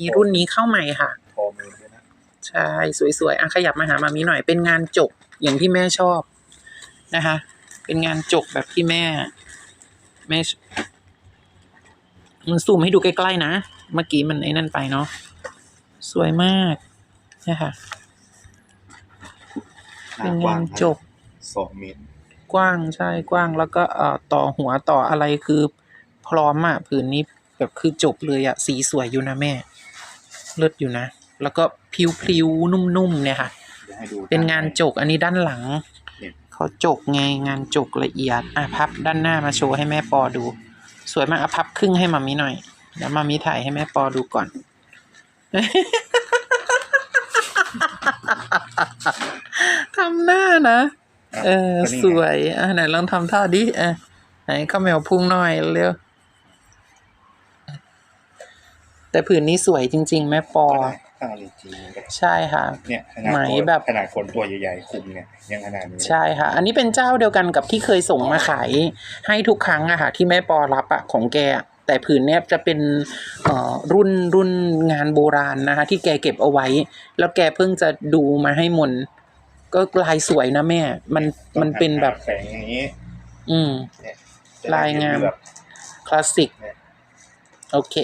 มีรุ่นนี้เข้าใหม่ค่ะพอมือด้วยนะใช่สวยๆอะขยับมาหามามีหน่อยเป็นงานจกอย่างที่แม่ชอบนะคะ เป็นงานจกแบบที่แม่แม่ชมันซูมให้ดูใกล้ๆนะ เมื่อกี้มันไอ้นั่นไปเนาะสวยมากนะคะหเป็นกว้งานจกสองเมตรกว้างใช่กว้างแล้วก็เอ่อต่อหัวต่ออะไรคือพร้อมอะผืนนี้แบบคือจบเลยอะสีสวยอยู่นะแม่เลิศอยู่นะ แล้วก็พริ้วๆนุ่มๆเนี่ยค่ะเดี๋ยวให้ดูเป็นงานจกอันนี้ด้านหลังเนี่ยเขาจกไงงานจกละเอียดอะพับด้านหน้ามาโชว์ให้แม่ปอดู สวยมากอะพับครึ่งให้มามีหน่อยเดี๋ยวมามีถ่ายให้แม่ปอดูก่อน ทำหน้านะ เออก็นี่สไงวยอะไหนลองทำท่าดิอะไหนข้าวแมวพุงหน่อยเร็ว แต่ผืนนี้สวยจริง ๆ แม่ปอก็ได้ข้างเลยจริงก็ได้ใช่ค่ะ เนี่ยขนาดไหมตัวแบบ ขนาดคนตัวใหญ่ๆคุมเนี่ยยังขนาดนี้ใช่ค่ะ อันนี้เป็นเจ้าเดียวกันกับที่เคยส่งมาขาย ให้ทุกครั้งอะค่ะที่แม่ปอรับอะของแกอะแต่ผืนเนี้ยจะเป็นเอ่อรุ่นรุ่นงานโบราณนะคะที่แกเก็บเอาไว้ แล้วแกเพิ่งจะดูมาให้มน ก็ลายสวยนะแม่ มันมันเป็นแบบแฝงอย่างนี้อืมเนี่ยลายงาม แบบคลาสสิกเนี่ยโอเค